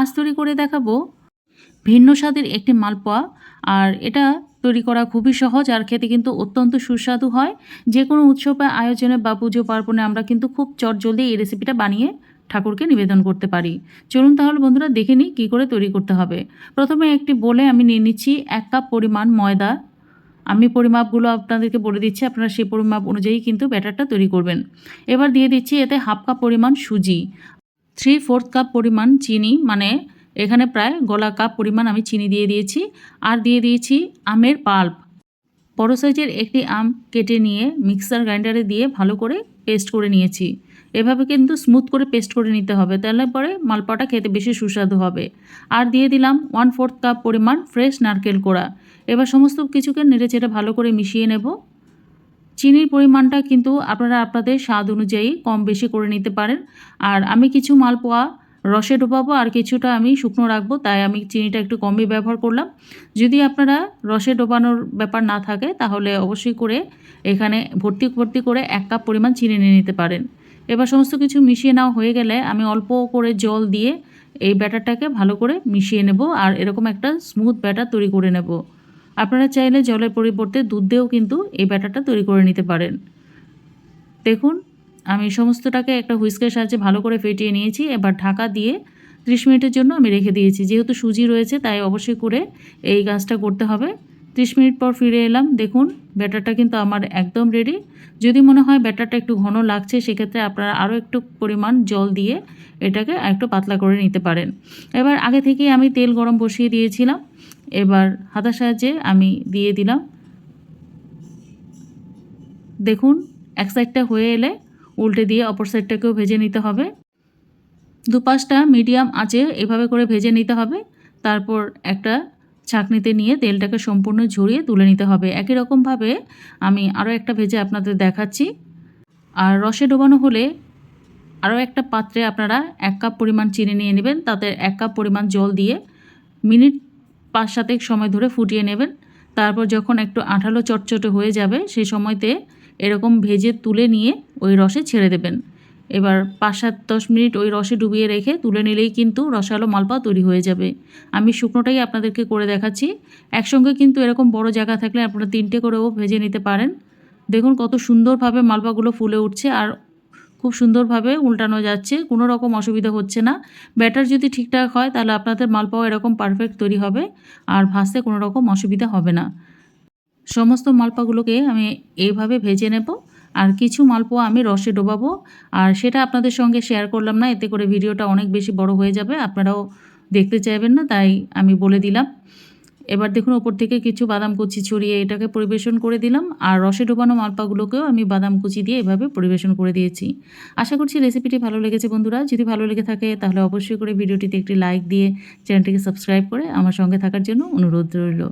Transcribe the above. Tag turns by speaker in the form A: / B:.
A: আজ তৈরি করে দেখাবো। ভিন্ন স্বাদের একটি মালপোয়া। আর এটা তৈরি করা খুবই সহজ আর খেতে কিন্তু অত্যন্ত সুস্বাদু হয়। যে কোনো উৎসবে, আয়োজনে বা পুজো পার্বণে আমরা কিন্তু খুব চটজলদি এই রেসিপিটা বানিয়ে ঠাকুরকে নিবেদন করতে পারি। চলুন তাহলে বন্ধুরা দেখে নিই কী করে তৈরি করতে হবে। প্রথমে একটি বলে আমি নিয়ে নিচ্ছি এক কাপ পরিমাণ ময়দা। আমি পরিমাপগুলো আপনাদেরকে বলে দিচ্ছি, আপনারা সেই পরিমাপ অনুযায়ী কিন্তু ব্যাটারটা তৈরি করবেন। এবার দিয়ে দিচ্ছি এতে হাফ কাপ পরিমাণ সুজি। থ্রি ফোর্থ কাপ পরিমাণ চিনি মানে এখানে প্রায় গলা কাপ পরিমাণ আমি চিনি দিয়ে দিয়েছি। আর দিয়ে দিয়েছি আমের পাল্প। বড় সাইজের একটি আম কেটে নিয়ে মিক্সার গ্রাইন্ডারে দিয়ে ভালো করে পেস্ট করে নিয়েছি। এভাবে কিন্তু স্মুথ করে পেস্ট করে নিতে হবে, তাহলে পরে মালপোয়াটা খেতে বেশি সুস্বাদু হবে। আর দিয়ে দিলাম ওয়ান ফোর্থ কাপ পরিমাণ ফ্রেশ নারকেল কোড়া। এবার সমস্ত কিছুকে নেড়ে চেড়ে ভালো করে মিশিয়ে নেব। চিনির পরিমাণটা কিন্তু আপনারা আপনাদের স্বাদ অনুযায়ী কম বেশি করে নিতে পারেন। আর আমি কিছু মালপোয়া রসে ডোবাবো আর কিছুটা আমি শুকনো রাখব, তাই আমি চিনিটা একটু কমই ব্যবহার করলাম। যদি আপনারা রসে ডোবানোর ব্যাপার না থাকে, তাহলে অবশ্যই করে এখানে ভর্তি ভর্তি করে এক কাপ পরিমাণ চিনি নিয়ে নিতে পারেন। এবার সমস্ত কিছু মিশিয়ে নেওয়া হয়ে গেলে আমি অল্প করে জল দিয়ে এই ব্যাটারটাকে ভালো করে মিশিয়ে নেব আর এরকম একটা স্মুথ ব্যাটার তৈরি করে নেব। আপনারা চাইলে জলের পরিবর্তে দুধ দিয়েও কিন্তু এই ব্যাটারটা তৈরি করে নিতে পারেন। দেখুন, আমি সমস্তটাকে একটা হুইস্কের সাহায্যে ভালো করে ফেটিয়ে নিয়েছি। এবার ঢাকা দিয়ে ত্রিশ মিনিটের জন্য আমি রেখে দিয়েছি। যেহেতু সুজি রয়েছে, তাই অবশ্যই করে এই কাজটা করতে হবে। ত্রিশ মিনিট পর ফিরে এলাম। দেখুন, ব্যাটারটা কিন্তু আমার একদম রেডি যদি মনে হয় ব্যাটারটা একটু ঘন লাগছে, সেক্ষেত্রে আপনারা আরও একটু পরিমাণ জল দিয়ে এটাকে একটু পাতলা করে নিতে পারেন। এবার আগে থেকেই আমি তেল গরম বসিয়ে দিয়েছিলাম। এবার হাতার সাহায্যে আমি দিয়ে দিলাম। দেখুন, এক সাইডটা হয়ে এলে উল্টে দিয়ে অপর সাইডটাকেও ভেজে নিতে হবে। দুপাশটা মিডিয়াম আঁচে এভাবে করে ভেজে নিতে হবে। তারপর একটা ছাঁকনিতে নিয়ে তেলটাকে সম্পূর্ণ ঝরিয়ে তুলে নিতে হবে। একই রকমভাবে আমি আরও একটা ভেজে আপনাদের দেখাচ্ছি। আর রসে ডোবানো হলে আরও একটা পাত্রে আপনারা এক কাপ পরিমাণ চিনি নিয়ে নেবেন। তাতে এক কাপ পরিমাণ জল দিয়ে মিনিট পাঁচ সাতেক সময় ধরে ফুটিয়ে নেবেন। তারপর যখন একটু আঠালো চটচটে হয়ে যাবে সেই সময়তে এরকম ভেজে তুলে নিয়ে ওই রসে ছেড়ে দেবেন। এবার পাঁচ সাত দশ মিনিট ওই রসে ডুবিয়ে রেখে তুলে নিলেই কিন্তু রসালো মালপা তৈরি হয়ে যাবে। আমি শুকনোটাই আপনাদেরকে করে দেখাচ্ছি। একসঙ্গে কিন্তু এরকম বড় জায়গা থাকলে আপনারা তিনটে করেও ভেজে নিতে পারেন। দেখুন কত সুন্দরভাবে মালপাগুলো ফুলে উঠছে। আর খুব সুন্দরভাবে উল্টানো যাচ্ছে, কোনো রকম অসুবিধা হচ্ছে না। ব্যাটার যদি ঠিকঠাক হয়, তাহলে আপনাদের মালপাও এরকম পারফেক্ট তৈরি হবে, আর ভাজতে কোনো রকম অসুবিধা হবে না। সমস্ত মালপাগুলোকে আমি এইভাবে ভেজে নেব, আর কিছু মালপোয়া আমি রসে ডোবাবো, আর সেটা আপনাদের সঙ্গে শেয়ার করলাম না, এতে করে ভিডিওটা অনেক বেশি বড় হয়ে যাবে, আপনারাও দেখতে চাইবেন না, তাই আমি বলে দিলাম। এবার দেখুন, ওপর থেকে কিছু বাদাম কুচি ছড়িয়ে এটাকে পরিবেশন করে দিলাম। আর রসে ডোবানো মালপাগুলোকেও আমি বাদাম কুচি দিয়ে এভাবে পরিবেশন করে দিয়েছি। আশা করছি রেসিপিটি ভালো লেগেছে বন্ধুরা। যদি ভালো লেগে থাকে, তাহলে অবশ্যই করে ভিডিওটিতে একটি লাইক দিয়ে চ্যানেলটিকে সাবস্ক্রাইব করে আমার সঙ্গে থাকার জন্য অনুরোধ রইল।